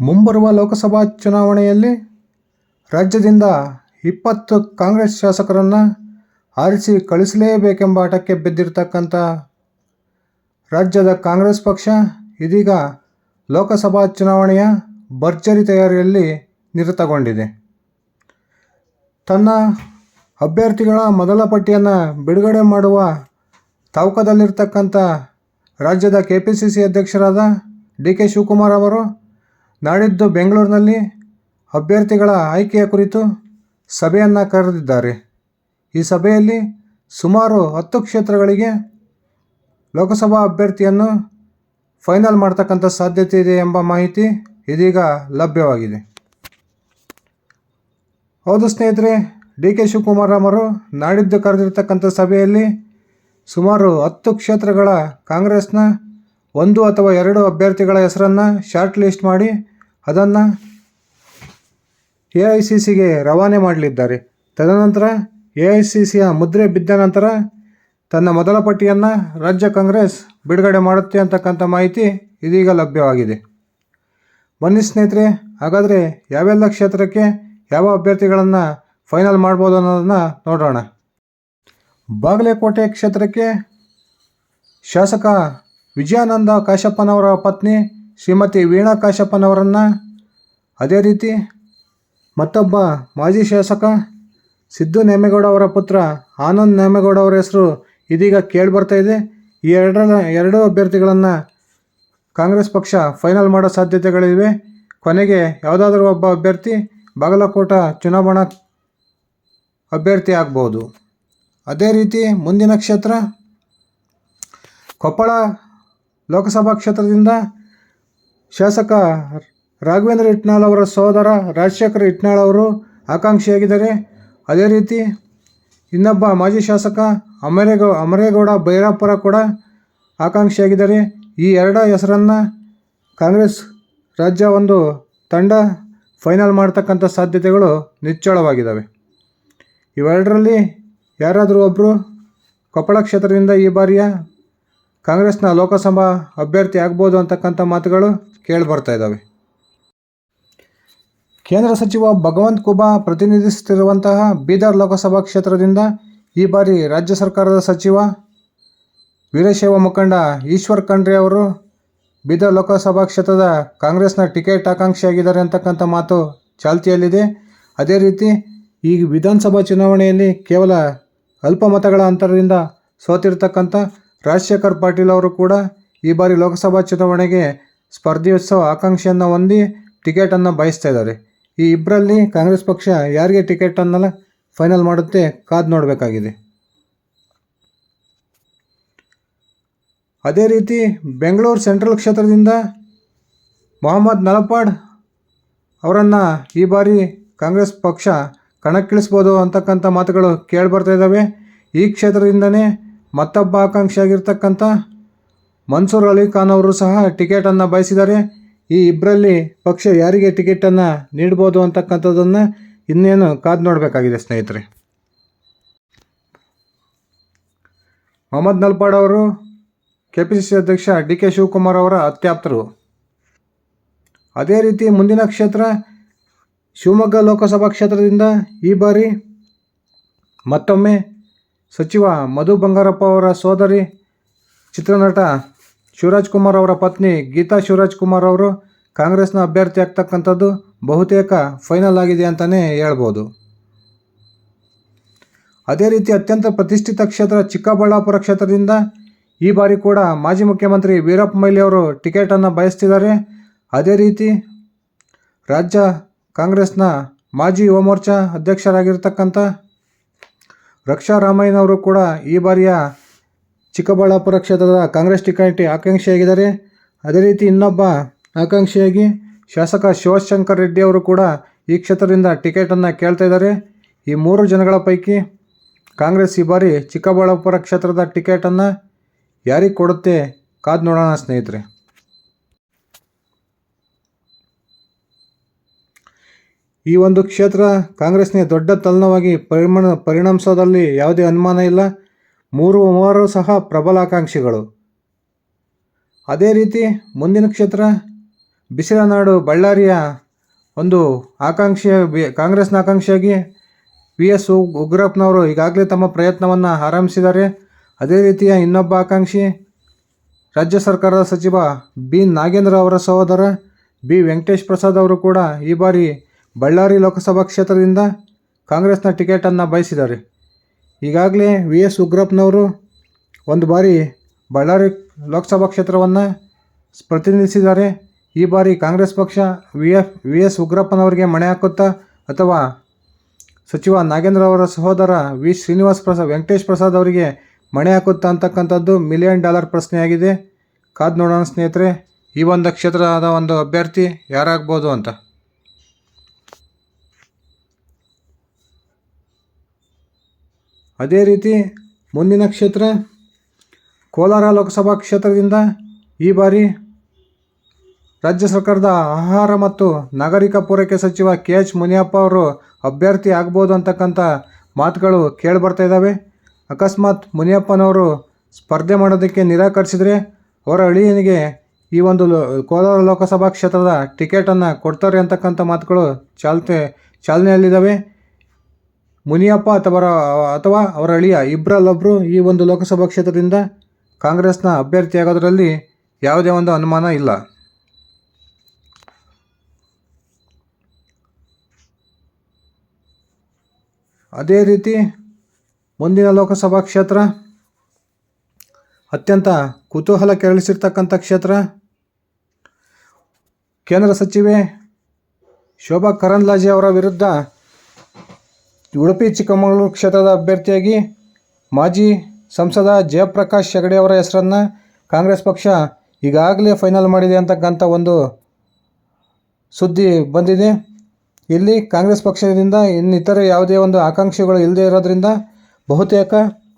ಮುಂಬರುವ ಲೋಕಸಭಾ ಚುನಾವಣೆಯಲ್ಲಿ ರಾಜ್ಯದಿಂದ ಇಪ್ಪತ್ತು ಕಾಂಗ್ರೆಸ್ ಶಾಸಕರನ್ನು ಆರಿಸಿ ಕಳಿಸಲೇಬೇಕೆಂಬ ಹಠಕ್ಕೆ ಬಿದ್ದಿರತಕ್ಕಂಥ ರಾಜ್ಯದ ಕಾಂಗ್ರೆಸ್ ಪಕ್ಷ ಇದೀಗ ಲೋಕಸಭಾ ಚುನಾವಣೆಯ ಭರ್ಜರಿ ತಯಾರಿಯಲ್ಲಿ ನಿರತಗೊಂಡಿದೆ. ತನ್ನ ಅಭ್ಯರ್ಥಿಗಳ ಮೊದಲ ಪಟ್ಟಿಯನ್ನು ಬಿಡುಗಡೆ ಮಾಡುವ ತವಕದಲ್ಲಿರ್ತಕ್ಕಂಥ ರಾಜ್ಯದ ಕೆ ಪಿ ಸಿ ಸಿ ಅಧ್ಯಕ್ಷರಾದ ಡಿ ಕೆ ಶಿವಕುಮಾರ್ ಅವರು ನಾಡಿದ್ದು ಬೆಂಗಳೂರಿನಲ್ಲಿ ಅಭ್ಯರ್ಥಿಗಳ ಆಯ್ಕೆಯ ಕುರಿತು ಸಭೆಯನ್ನು ಕರೆದಿದ್ದಾರೆ. ಈ ಸಭೆಯಲ್ಲಿ ಸುಮಾರು ಹತ್ತು ಕ್ಷೇತ್ರಗಳಿಗೆ ಲೋಕಸಭಾ ಅಭ್ಯರ್ಥಿಯನ್ನು ಫೈನಲ್ ಮಾಡ್ತಕ್ಕಂಥ ಸಾಧ್ಯತೆ ಇದೆ ಎಂಬ ಮಾಹಿತಿ ಇದೀಗ ಲಭ್ಯವಾಗಿದೆ. ಹೌದು ಸ್ನೇಹಿತರೆ, ಡಿ ಕೆ ಶಿವಕುಮಾರ್ ಅವರು ನಾಡಿದ್ದು ಕರೆದಿರ್ತಕ್ಕಂಥ ಸಭೆಯಲ್ಲಿ ಸುಮಾರು ಹತ್ತು ಕ್ಷೇತ್ರಗಳ ಕಾಂಗ್ರೆಸ್ನ ಒಂದು ಅಥವಾ ಎರಡು ಅಭ್ಯರ್ಥಿಗಳ ಹೆಸರನ್ನು ಶಾರ್ಟ್ ಲಿಸ್ಟ್ ಮಾಡಿ ಅದನ್ನು ಎ ಐ ಸಿ ಸಿಗೆ ರವಾನೆ ಮಾಡಲಿದ್ದಾರೆ. ತದನಂತರ ಎ ಐ ಸಿ ಸಿಯ ಮುದ್ರೆ ಬಿದ್ದ ನಂತರ ತನ್ನ ಮೊದಲ ಪಟ್ಟಿಯನ್ನು ರಾಜ್ಯ ಕಾಂಗ್ರೆಸ್ ಬಿಡುಗಡೆ ಮಾಡುತ್ತೆ ಅಂತಕ್ಕಂಥ ಮಾಹಿತಿ ಇದೀಗ ಲಭ್ಯವಾಗಿದೆ. ಬನ್ನಿ ಸ್ನೇಹಿತರೆ, ಹಾಗಾದರೆ ಯಾವೆಲ್ಲ ಕ್ಷೇತ್ರಕ್ಕೆ ಯಾವ ಅಭ್ಯರ್ಥಿಗಳನ್ನು ಫೈನಲ್ ಮಾಡ್ಬೋದು ಅನ್ನೋದನ್ನು ನೋಡೋಣ. ಬಾಗಲಕೋಟೆ ಕ್ಷೇತ್ರಕ್ಕೆ ಶಾಸಕ ವಿಜಯಾನಂದ ಕಾಶಪ್ಪನವರ ಪತ್ನಿ ಶ್ರೀಮತಿ ವೀಣಾ ಕಾಶಪ್ಪನವರನ್ನು ಅದೇ ರೀತಿ ಮತ್ತೊಬ್ಬ ಮಾಜಿ ಶಾಸಕ ಸಿದ್ದು ನೇಮೇಗೌಡ ಅವರ ಪುತ್ರ ಆನಂದ್ ನೇಮೇಗೌಡ ಅವರ ಹೆಸರು ಇದೀಗ ಕೇಳಿ ಬರ್ತಾ ಇದೆ. ಈ ಎರಡರ ಎರಡೂ ಅಭ್ಯರ್ಥಿಗಳನ್ನು ಕಾಂಗ್ರೆಸ್ ಪಕ್ಷ ಫೈನಲ್ ಮಾಡೋ ಸಾಧ್ಯತೆಗಳಿವೆ. ಕೊನೆಗೆ ಯಾವುದಾದ್ರೂ ಒಬ್ಬ ಅಭ್ಯರ್ಥಿ ಬಾಗಲಕೋಟ ಚುನಾವಣಾ ಅಭ್ಯರ್ಥಿ ಆಗ್ಬೋದು. ಅದೇ ರೀತಿ ಮುಂದಿನ ಕ್ಷೇತ್ರ ಕೊಪ್ಪಳ ಲೋಕಸಭಾ ಕ್ಷೇತ್ರದಿಂದ ಶಾಸಕ ರಾಘವೇಂದ್ರ ಇಟ್ನಾಳ್ ಅವರ ಸಹೋದರ ರಾಜಶೇಖರ್ ಇಟ್ನಾಳ್ ಅವರು ಆಕಾಂಕ್ಷಿಯಾಗಿದ್ದಾರೆ. ಅದೇ ರೀತಿ ಇನ್ನೊಬ್ಬ ಮಾಜಿ ಶಾಸಕ ಅಮರೇಗೌ, ಅಮರೇಗೌಡ ಭೈರಾಪುರ ಕೂಡ ಆಕಾಂಕ್ಷಿಯಾಗಿದ್ದಾರೆ. ಈ ಎರಡ ಹೆಸರನ್ನು ಕಾಂಗ್ರೆಸ್ ರಾಜ್ಯ ಒಂದು ತಂಡ ಫೈನಲ್ ಮಾಡ್ತಕ್ಕಂಥ ಸಾಧ್ಯತೆಗಳು ನಿಚ್ಚಳವಾಗಿದ್ದಾವೆ. ಇವೆರಡರಲ್ಲಿ ಯಾರಾದರೂ ಒಬ್ಬರು ಕೊಪ್ಪಳ ಕ್ಷೇತ್ರದಿಂದ ಈ ಬಾರಿಯ ಕಾಂಗ್ರೆಸ್ನ ಲೋಕಸಭಾ ಅಭ್ಯರ್ಥಿ ಆಗ್ಬೋದು ಅಂತಕ್ಕಂಥ ಮಾತುಗಳು ಕೇಳಿಬರ್ತಾ ಇದ್ದಾವೆ. ಕೇಂದ್ರ ಸಚಿವ ಭಗವಂತ್ ಕುಬಾ ಪ್ರತಿನಿಧಿಸುತ್ತಿರುವಂತಹ ಬೀದರ್ ಲೋಕಸಭಾ ಕ್ಷೇತ್ರದಿಂದ ಈ ಬಾರಿ ರಾಜ್ಯ ಸರ್ಕಾರದ ಸಚಿವ ವೀರಶೈವ ಮುಖಂಡ ಈಶ್ವರ್ ಖಂಡ್ರೆ ಅವರು ಬೀದರ್ ಲೋಕಸಭಾ ಕ್ಷೇತ್ರದ ಕಾಂಗ್ರೆಸ್ನ ಟಿಕೆಟ್ ಆಕಾಂಕ್ಷಿಯಾಗಿದ್ದಾರೆ ಅಂತಕ್ಕಂಥ ಮಾತು ಚಾಲ್ತಿಯಲ್ಲಿದೆ. ಅದೇ ರೀತಿ ಈ ವಿಧಾನಸಭಾ ಚುನಾವಣೆಯಲ್ಲಿ ಕೇವಲ ಅಲ್ಪ ಮತಗಳ ಅಂತರದಿಂದ ಸೋತಿರ್ತಕ್ಕಂಥ ರಾಜಶೇಖರ್ ಪಾಟೀಲ್ ಅವರು ಕೂಡ ಈ ಬಾರಿ ಲೋಕಸಭಾ ಚುನಾವಣೆಗೆ ಸ್ಪರ್ಧಿಸೋ ಆಕಾಂಕ್ಷೆಯನ್ನು ಹೊಂದಿ ಟಿಕೆಟನ್ನು ಬಯಸ್ತಾ ಇದ್ದಾರೆ. ಈ ಇಬ್ಬರಲ್ಲಿ ಕಾಂಗ್ರೆಸ್ ಪಕ್ಷ ಯಾರಿಗೆ ಟಿಕೆಟ್ ಅನ್ನಲ್ಲ, ಫೈನಲ್ ಮಾಡುತ್ತೆ, ಕಾದು ನೋಡಬೇಕಾಗಿದೆ. ಅದೇ ರೀತಿ ಬೆಂಗಳೂರು ಸೆಂಟ್ರಲ್ ಕ್ಷೇತ್ರದಿಂದ ಮೊಹಮ್ಮದ್ ನಲಪಾಡ್ ಅವರನ್ನು ಈ ಬಾರಿ ಕಾಂಗ್ರೆಸ್ ಪಕ್ಷ ಕಣಕ್ಕಿಳಿಸ್ಬೋದು ಅಂತಕ್ಕಂಥ ಮಾತುಗಳು ಕೇಳಿಬರ್ತಾ ಇದ್ದಾವೆ. ಈ ಕ್ಷೇತ್ರದಿಂದನೇ ಮತ್ತೊಬ್ಬ ಆಕಾಂಕ್ಷಿಯಾಗಿರ್ತಕ್ಕಂಥ ಮನ್ಸೂರ್ ಅಲಿ ಖಾನ್ ಅವರು ಸಹ ಟಿಕೆಟನ್ನು ಬಯಸಿದ್ದಾರೆ. ಈ ಇಬ್ಬರಲ್ಲಿ ಪಕ್ಷ ಯಾರಿಗೆ ಟಿಕೆಟನ್ನು ನೀಡ್ಬೋದು ಅಂತಕ್ಕಂಥದ್ದನ್ನು ಇನ್ನೇನು ಕಾದು ನೋಡಬೇಕಾಗಿದೆ ಸ್ನೇಹಿತರೆ. ಮೊಹಮ್ಮದ್ ನಲ್ಪಾಡ್ ಅವರು ಕೆ ಪಿ ಸಿ ಸಿ ಅಧ್ಯಕ್ಷ ಡಿ ಕೆ ಶಿವಕುಮಾರ್ ಅವರ ಅತ್ಯಾಪ್ತರು. ಅದೇ ರೀತಿ ಮುಂದಿನ ಕ್ಷೇತ್ರ ಶಿವಮೊಗ್ಗ ಲೋಕಸಭಾ ಕ್ಷೇತ್ರದಿಂದ ಈ ಬಾರಿ ಮತ್ತೊಮ್ಮೆ ಸಚಿವ ಮಧು ಬಂಗಾರಪ್ಪ ಅವರ ಸೋದರಿ ಚಿತ್ರನಟ ಶಿವರಾಜ್ ಕುಮಾರ್ ಅವರ ಪತ್ನಿ ಗೀತಾ ಶಿವರಾಜ್ ಕುಮಾರ್ ಅವರು ಕಾಂಗ್ರೆಸ್ನ ಅಭ್ಯರ್ಥಿ ಆಗ್ತಕ್ಕಂಥದ್ದು ಬಹುತೇಕ ಫೈನಲ್ ಆಗಿದೆ ಅಂತಲೇ ಹೇಳ್ಬೋದು. ಅದೇ ರೀತಿ ಅತ್ಯಂತ ಪ್ರತಿಷ್ಠಿತ ಕ್ಷೇತ್ರ ಚಿಕ್ಕಬಳ್ಳಾಪುರ ಕ್ಷೇತ್ರದಿಂದ ಈ ಬಾರಿ ಕೂಡ ಮಾಜಿ ಮುಖ್ಯಮಂತ್ರಿ ವೀರಪ್ಪ ಮೊಯ್ಲಿ ಅವರು ಟಿಕೆಟನ್ನು ಬಯಸ್ತಿದ್ದಾರೆ. ಅದೇ ರೀತಿ ರಾಜ್ಯ ಕಾಂಗ್ರೆಸ್ನ ಮಾಜಿ ಯುವಮೋರ್ಚಾ ಅಧ್ಯಕ್ಷರಾಗಿರ್ತಕ್ಕಂಥ ರಕ್ಷಾ ರಾಮಯ್ಯನವರು ಕೂಡ ಈ ಬಾರಿಯ ಚಿಕ್ಕಬಳ್ಳಾಪುರ ಕ್ಷೇತ್ರದ ಕಾಂಗ್ರೆಸ್ ಟಿಕೆಟ್ ಆಕಾಂಕ್ಷಿಯಾಗಿದ್ದಾರೆ. ಅದೇ ರೀತಿ ಇನ್ನೊಬ್ಬ ಆಕಾಂಕ್ಷಿಯಾಗಿ ಶಾಸಕ ಶಿವಶಂಕರ್ ರೆಡ್ಡಿ ಅವರು ಕೂಡ ಈ ಕ್ಷೇತ್ರದಿಂದ ಟಿಕೆಟನ್ನು ಕೇಳ್ತಾ ಇದ್ದಾರೆ. ಈ ಮೂರು ಜನಗಳ ಪೈಕಿ ಕಾಂಗ್ರೆಸ್ ಈ ಬಾರಿ ಚಿಕ್ಕಬಳ್ಳಾಪುರ ಕ್ಷೇತ್ರದ ಟಿಕೆಟನ್ನು ಯಾರಿಗೆ ಕೊಡುತ್ತೆ ಕಾದು ನೋಡೋಣ ಸ್ನೇಹಿತರೆ. ಈ ಒಂದು ಕ್ಷೇತ್ರ ಕಾಂಗ್ರೆಸ್ನೇ ದೊಡ್ಡ ತಲನವಾಗಿ ಪರಿಮಾಣ ಪರಿಣಮಿಸೋದಲ್ಲಿ ಯಾವುದೇ ಅನುಮಾನ ಇಲ್ಲ. ಮೂರು ಮೂವರು ಸಹ ಪ್ರಬಲ ಆಕಾಂಕ್ಷಿಗಳು ಅದೇ ರೀತಿ ಮುಂದಿನ ಕ್ಷೇತ್ರ ಬಿಸಿಲನಾಡು ಬಳ್ಳಾರಿಯ ಒಂದು ಆಕಾಂಕ್ಷಿಯ ಬಿ- ಕಾಂಗ್ರೆಸ್ನ ಆಕಾಂಕ್ಷಿಯಾಗಿ ವಿ ಎಸ್ ಉಗ್ರಪ್ಪನವರು ಈಗಾಗಲೇ ತಮ್ಮ ಪ್ರಯತ್ನವನ್ನು ಆರಂಭಿಸಿದ್ದಾರೆ. ಅದೇ ರೀತಿಯ ಇನ್ನೊಬ್ಬ ಆಕಾಂಕ್ಷಿ ರಾಜ್ಯ ಸರ್ಕಾರದ ಸಚಿವ ಬಿ ನಾಗೇಂದ್ರ ಅವರ ಸಹೋದರ ಬಿ ವೆಂಕಟೇಶ್ ಪ್ರಸಾದ್ ಅವರು ಕೂಡ ಈ ಬಾರಿ ಬಳ್ಳಾರಿ ಲೋಕಸಭಾ ಕ್ಷೇತ್ರದಿಂದ ಕಾಂಗ್ರೆಸ್ನ ಟಿಕೆಟನ್ನು ಬಯಸಿದ್ದಾರೆ. ಈಗಾಗಲೇ ವಿ ಎಸ್ ಉಗ್ರಪ್ಪನವರು ಒಂದು ಬಾರಿ ಬಳ್ಳಾರಿ ಲೋಕಸಭಾ ಕ್ಷೇತ್ರವನ್ನು ಪ್ರತಿನಿಧಿಸಿದ್ದಾರೆ. ಈ ಬಾರಿ ಕಾಂಗ್ರೆಸ್ ಪಕ್ಷ ವಿ ಎಫ್ ವಿ ಎಸ್ ಉಗ್ರಪ್ಪನವರಿಗೆ ಮಣೆ ಹಾಕುತ್ತಾ ಅಥವಾ ಸಚಿವ ನಾಗೇಂದ್ರ ಅವರ ಸಹೋದರ ವಿ ಶ್ರೀನಿವಾಸ್ ಪ್ರಸಾದ್, ವೆಂಕಟೇಶ್ ಪ್ರಸಾದ್ ಅವರಿಗೆ ಮಣೆ ಹಾಕುತ್ತಾ ಅಂತಕ್ಕಂಥದ್ದು ಮಿಲಿಯನ್ ಡಾಲರ್ ಪ್ರಶ್ನೆಯಾಗಿದೆ. ಕಾದು ನೋಡೋಣ ಸ್ನೇಹಿತರೆ, ಈ ಒಂದು ಕ್ಷೇತ್ರದ ಒಂದು ಅಭ್ಯರ್ಥಿ ಯಾರಾಗ್ಬೋದು ಅಂತ. ಅದೇ ರೀತಿ ಮುಂದಿನ ಕ್ಷೇತ್ರ ಕೋಲಾರ ಲೋಕಸಭಾ ಕ್ಷೇತ್ರದಿಂದ ಈ ಬಾರಿ ರಾಜ್ಯ ಸರ್ಕಾರದ ಆಹಾರ ಮತ್ತು ನಾಗರಿಕ ಪೂರೈಕೆ ಸಚಿವ ಕೆ ಎಚ್ ಮುನಿಯಪ್ಪ ಅವರು ಅಭ್ಯರ್ಥಿ ಆಗ್ಬೋದು ಅಂತಕ್ಕಂಥ ಮಾತುಗಳು ಕೇಳಿಬರ್ತಾ ಇದ್ದಾವೆ. ಅಕಸ್ಮಾತ್ ಮುನಿಯಪ್ಪನವರು ಸ್ಪರ್ಧೆ ಮಾಡೋದಕ್ಕೆ ನಿರಾಕರಿಸಿದರೆ ಅವರ ಅಳಿಯನಿಗೆ ಈ ಒಂದು ಕೋಲಾರ ಲೋಕಸಭಾ ಕ್ಷೇತ್ರದ ಟಿಕೆಟನ್ನು ಕೊಡ್ತಾರೆ ಅಂತಕ್ಕಂಥ ಮಾತುಗಳು ಚಾಲ್ತೆ, ಚಾಲನೆಯಲ್ಲಿದ್ದಾವೆ. ಮುನಿಯಪ್ಪ ಅಥವಾ ಅಥವಾ ಅವರ ಅಳಿಯ ಇಬ್ಬರಲ್ಲೊಬ್ಬರು ಈ ಒಂದು ಲೋಕಸಭಾ ಕ್ಷೇತ್ರದಿಂದ ಕಾಂಗ್ರೆಸ್ನ ಅಭ್ಯರ್ಥಿಯಾಗೋದರಲ್ಲಿ ಯಾವುದೇ ಒಂದು ಅನುಮಾನ ಇಲ್ಲ. ಅದೇ ರೀತಿ ಮುಂದಿನ ಲೋಕಸಭಾ ಕ್ಷೇತ್ರ ಅತ್ಯಂತ ಕುತೂಹಲ ಕೆರಳಿಸಿರ್ತಕ್ಕಂಥ ಕ್ಷೇತ್ರ. ಕೇಂದ್ರ ಸಚಿವೆ ಶೋಭಾ ಕರಂದ್ಲಾಜೆ ಅವರ ವಿರುದ್ಧ ಉಡುಪಿ ಚಿಕ್ಕಮಗಳೂರು ಕ್ಷೇತ್ರದ ಅಭ್ಯರ್ಥಿಯಾಗಿ ಮಾಜಿ ಸಂಸದ ಜಯಪ್ರಕಾಶ್ ಹೆಗಡೆ ಅವರ ಹೆಸರನ್ನು ಕಾಂಗ್ರೆಸ್ ಪಕ್ಷ ಈಗಾಗಲೇ ಫೈನಲ್ ಮಾಡಿದೆ ಅಂತಕ್ಕಂಥ ಒಂದು ಸುದ್ದಿ ಬಂದಿದೆ. ಇಲ್ಲಿ ಕಾಂಗ್ರೆಸ್ ಪಕ್ಷದಿಂದ ಇನ್ನಿತರೆ ಯಾವುದೇ ಒಂದು ಆಕಾಂಕ್ಷೆಗಳು ಇಲ್ಲದೇ ಇರೋದ್ರಿಂದ ಬಹುತೇಕ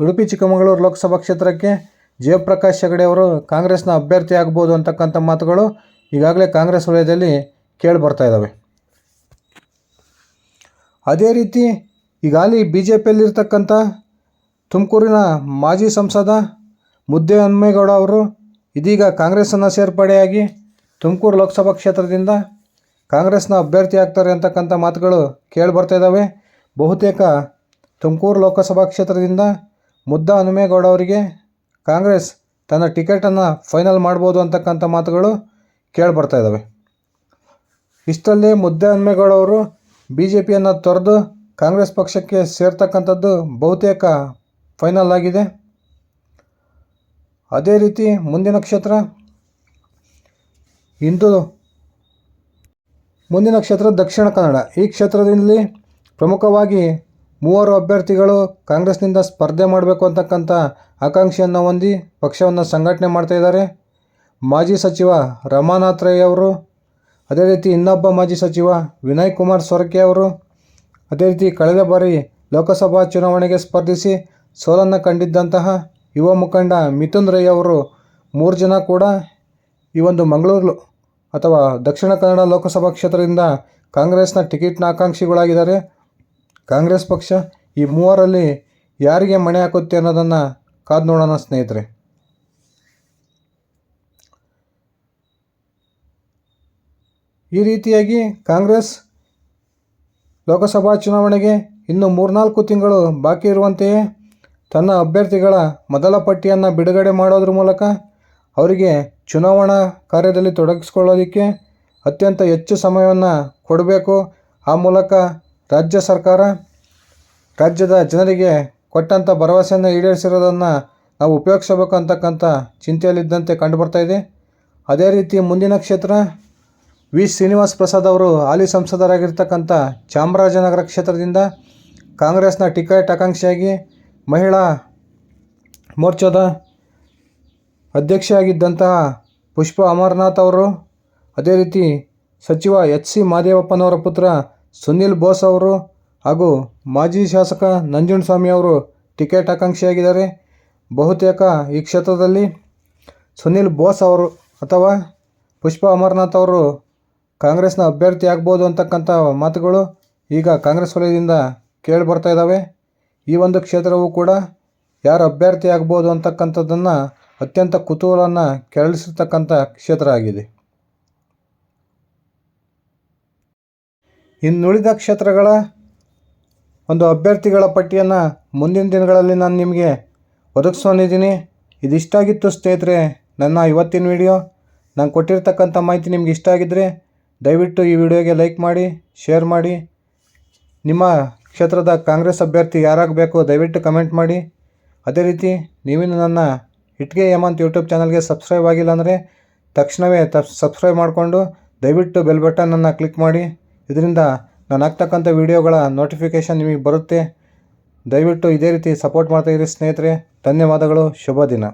ಉಡುಪಿ ಚಿಕ್ಕಮಗಳೂರು ಲೋಕಸಭಾ ಕ್ಷೇತ್ರಕ್ಕೆ ಜಯಪ್ರಕಾಶ್ ಹೆಗಡೆ ಅವರು ಕಾಂಗ್ರೆಸ್ನ ಅಭ್ಯರ್ಥಿ ಆಗ್ಬೋದು ಅಂತಕ್ಕಂಥ ಮಾತುಗಳು ಈಗಾಗಲೇ ಕಾಂಗ್ರೆಸ್ ವಲಯದಲ್ಲಿ ಕೇಳಿ ಬರ್ತಾ ಇದ್ದಾವೆ ಅದೇ ರೀತಿ ಈಗಾಗಲೇ ಬಿ ಜೆ ಪಿಯಲ್ಲಿರ್ತಕ್ಕಂಥ ತುಮಕೂರಿನ ಮಾಜಿ ಸಂಸದ ಮುದ್ದೆ ಹನುಮೇಗೌಡ ಅವರು ಇದೀಗ ಕಾಂಗ್ರೆಸ್ಸನ್ನು ಸೇರ್ಪಡೆಯಾಗಿ ತುಮಕೂರು ಲೋಕಸಭಾ ಕ್ಷೇತ್ರದಿಂದ ಕಾಂಗ್ರೆಸ್ನ ಅಭ್ಯರ್ಥಿ ಆಗ್ತಾರೆ ಅಂತಕ್ಕಂಥ ಮಾತುಗಳು ಕೇಳಿ ಬರ್ತಾ ಇದ್ದಾವೆ. ಬಹುತೇಕ ತುಮಕೂರು ಲೋಕಸಭಾ ಕ್ಷೇತ್ರದಿಂದ ಮುದ್ದ ಹನುಮೇಗೌಡ ಅವರಿಗೆ ಕಾಂಗ್ರೆಸ್ ತನ್ನ ಟಿಕೆಟನ್ನು ಫೈನಲ್ ಮಾಡ್ಬೋದು ಅಂತಕ್ಕಂಥ ಮಾತುಗಳು ಕೇಳಿ ಬರ್ತಾ ಇದ್ದಾವೆ. ಇಷ್ಟಲ್ಲೇ ಮುದ್ದೆ ಹನುಮೇಗೌಡ ಅವರು ಬಿ ಜೆ ಪಿಯನ್ನು ತೊರೆದು ಕಾಂಗ್ರೆಸ್ ಪಕ್ಷಕ್ಕೆ ಸೇರ್ತಕ್ಕಂಥದ್ದು ಬಹುತೇಕ ಫೈನಲ್ ಆಗಿದೆ. ಅದೇ ರೀತಿ ಮುಂದಿನ ಕ್ಷೇತ್ರ, ಇಂದು ಮುಂದಿನ ಕ್ಷೇತ್ರ ದಕ್ಷಿಣ ಕನ್ನಡ. ಈ ಕ್ಷೇತ್ರದಲ್ಲಿ ಪ್ರಮುಖವಾಗಿ ಮೂವರು ಅಭ್ಯರ್ಥಿಗಳು ಕಾಂಗ್ರೆಸ್ನಿಂದ ಸ್ಪರ್ಧೆ ಮಾಡಬೇಕು ಅಂತಕ್ಕಂಥ ಆಕಾಂಕ್ಷೆಯನ್ನು ಹೊಂದಿ ಪಕ್ಷವನ್ನು ಸಂಘಟನೆ ಮಾಡ್ತಾ ಇದ್ದಾರೆ. ಮಾಜಿ ಸಚಿವ ರಮಾನಾಥ್ ರೈ ಅವರು, ಅದೇ ರೀತಿ ಇನ್ನೊಬ್ಬ ಮಾಜಿ ಸಚಿವ ವಿನಯ್ ಕುಮಾರ್ ಸೊರಕೆ ಅವರು ಅದೇ ರೀತಿ ಕಳೆದ ಬಾರಿ ಲೋಕಸಭಾ ಚುನಾವಣೆಗೆ ಸ್ಪರ್ಧಿಸಿ ಸೋಲನ್ನು ಕಂಡಿದ್ದಂತಹ ಯುವ ಮುಖಂಡ ಮಿಥುನ್ ರೈ ಅವರು ಮೂರು ಜನ ಕೂಡ ಈ ಒಂದು ಮಂಗಳೂರು ಅಥವಾ ದಕ್ಷಿಣ ಕನ್ನಡ ಲೋಕಸಭಾ ಕ್ಷೇತ್ರದಿಂದ ಕಾಂಗ್ರೆಸ್ನ ಟಿಕೆಟ್ನ ಆಕಾಂಕ್ಷಿಗಳಾಗಿದ್ದಾರೆ. ಕಾಂಗ್ರೆಸ್ ಪಕ್ಷ ಈ ಮೂವರಲ್ಲಿ ಯಾರಿಗೆ ಮಣೆ ಹಾಕುತ್ತೆ ಅನ್ನೋದನ್ನು ಕಾದು ನೋಡೋಣ ಸ್ನೇಹಿತರೆ. ಈ ರೀತಿಯಾಗಿ ಕಾಂಗ್ರೆಸ್ ಲೋಕಸಭಾ ಚುನಾವಣೆಗೆ ಇನ್ನು ಮೂರ್ನಾಲ್ಕು ತಿಂಗಳು ಬಾಕಿ ಇರುವಂತೆಯೇ ತನ್ನ ಅಭ್ಯರ್ಥಿಗಳ ಮೊದಲ ಪಟ್ಟಿಯನ್ನು ಬಿಡುಗಡೆ ಮಾಡೋದ್ರ ಮೂಲಕ ಅವರಿಗೆ ಚುನಾವಣಾ ಕಾರ್ಯದಲ್ಲಿ ತೊಡಗಿಸ್ಕೊಳ್ಳೋದಕ್ಕೆ ಅತ್ಯಂತ ಹೆಚ್ಚು ಸಮಯವನ್ನು ಕೊಡಬೇಕು. ಆ ಮೂಲಕ ರಾಜ್ಯ ಸರ್ಕಾರ ರಾಜ್ಯದ ಜನರಿಗೆ ಕೊಟ್ಟಂಥ ಭರವಸೆಯನ್ನು ಈಡೇರಿಸಿರೋದನ್ನು ನಾವು ಉಪಯೋಗಿಸಬೇಕು ಅಂತಕ್ಕಂಥ ಚಿಂತೆಯಲ್ಲಿದ್ದಂತೆ ಕಂಡುಬರ್ತಾ ಇದೆ. ಅದೇ ರೀತಿ ಮುಂದಿನ ಕ್ಷೇತ್ರ ವಿ. ಶ್ರೀನಿವಾಸ್ ಪ್ರಸಾದ್ ಅವರು ಹಾಲಿ ಸಂಸದರಾಗಿರ್ತಕ್ಕಂಥ ಚಾಮರಾಜನಗರ ಕ್ಷೇತ್ರದಿಂದ ಕಾಂಗ್ರೆಸ್ನ ಟಿಕೆಟ್ ಆಕಾಂಕ್ಷಿಯಾಗಿ ಮಹಿಳಾ ಮೋರ್ಚಾದ ಅಧ್ಯಕ್ಷೆಯಾಗಿದ್ದಂತಹ ಪುಷ್ಪ ಅಮರನಾಥ್ ಅವರು, ಅದೇ ರೀತಿ ಸಚಿವ ಎಚ್. ಸಿ. ಮಾದೇವಪ್ಪನವರ ಪುತ್ರ ಸುನಿಲ್ ಬೋಸ್ ಅವರು ಹಾಗೂ ಮಾಜಿ ಶಾಸಕ ನಂಜುಂಡಸ್ವಾಮಿ ಅವರು ಟಿಕೆಟ್ ಆಕಾಂಕ್ಷಿಯಾಗಿದ್ದಾರೆ. ಬಹುತೇಕ ಈ ಕ್ಷೇತ್ರದಲ್ಲಿ ಸುನಿಲ್ ಬೋಸ್ ಅವರು ಅಥವಾ ಪುಷ್ಪ ಅಮರನಾಥ್ ಅವರು ಕಾಂಗ್ರೆಸ್ನ ಅಭ್ಯರ್ಥಿ ಆಗ್ಬೋದು ಅಂತಕ್ಕಂಥ ಮಾತುಗಳು ಈಗ ಕಾಂಗ್ರೆಸ್ ವಲಯದಿಂದ ಕೇಳಿ ಬರ್ತಾ ಇದ್ದಾವೆ ಈ ಒಂದು ಕ್ಷೇತ್ರವೂ ಕೂಡ ಯಾರು ಅಭ್ಯರ್ಥಿ ಆಗ್ಬೋದು ಅಂತಕ್ಕಂಥದ್ದನ್ನು ಅತ್ಯಂತ ಕುತೂಹಲನ ಕೆರಳಿಸಿರ್ತಕ್ಕಂಥ ಕ್ಷೇತ್ರ ಆಗಿದೆ. ಇನ್ನುಳಿದ ಕ್ಷೇತ್ರಗಳ ಒಂದು ಅಭ್ಯರ್ಥಿಗಳ ಪಟ್ಟಿಯನ್ನು ಮುಂದಿನ ದಿನಗಳಲ್ಲಿ ನಾನು ನಿಮಗೆ ಒದಗಿಸ್ಕೊಂಡಿದ್ದೀನಿ ಇದಿಷ್ಟಾಗಿತ್ತು ಸ್ನೇಹಿತರೆ, ನನ್ನ ಇವತ್ತಿನ ವಿಡಿಯೋ. ನಾನು ಕೊಟ್ಟಿರ್ತಕ್ಕಂಥ ಮಾಹಿತಿ ನಿಮ್ಗೆ ಇಷ್ಟ ಆಗಿದ್ದರೆ ದಯವಿಟ್ಟು ಈ ವಿಡಿಯೋಗೆ ಲೈಕ್ ಮಾಡಿ, ಶೇರ್ ಮಾಡಿ. ನಿಮ್ಮ ಕ್ಷೇತ್ರದ ಕಾಂಗ್ರೆಸ್ ಅಭ್ಯರ್ಥಿ ಯಾರಾಗಬೇಕು ದಯವಿಟ್ಟು ಕಮೆಂಟ್ ಮಾಡಿ. ಅದೇ ರೀತಿ ನೀವಿನ್ನು ನನ್ನ ಇಟ್ಗೆ ಹೇಮಂತ್ ಯೂಟ್ಯೂಬ್ ಚಾನಲ್ಗೆ ಸಬ್ಸ್ಕ್ರೈಬ್ ಆಗಿಲ್ಲ ಅಂದರೆ ತಕ್ಷಣವೇ ಸಬ್ಸ್ಕ್ರೈಬ್ ಮಾಡಿಕೊಂಡು ದಯವಿಟ್ಟು ಬೆಲ್ ಬಟನನ್ನು ಕ್ಲಿಕ್ ಮಾಡಿ. ಇದರಿಂದ ನಾನು ಹಾಕ್ತಕ್ಕಂಥ ವೀಡಿಯೋಗಳ ನೋಟಿಫಿಕೇಷನ್ ನಿಮಗೆ ಬರುತ್ತೆ. ದಯವಿಟ್ಟು ಇದೇ ರೀತಿ ಸಪೋರ್ಟ್ ಮಾಡ್ತಾಯಿರಿ ಸ್ನೇಹಿತರೆ. ಧನ್ಯವಾದಗಳು. ಶುಭ ದಿನ.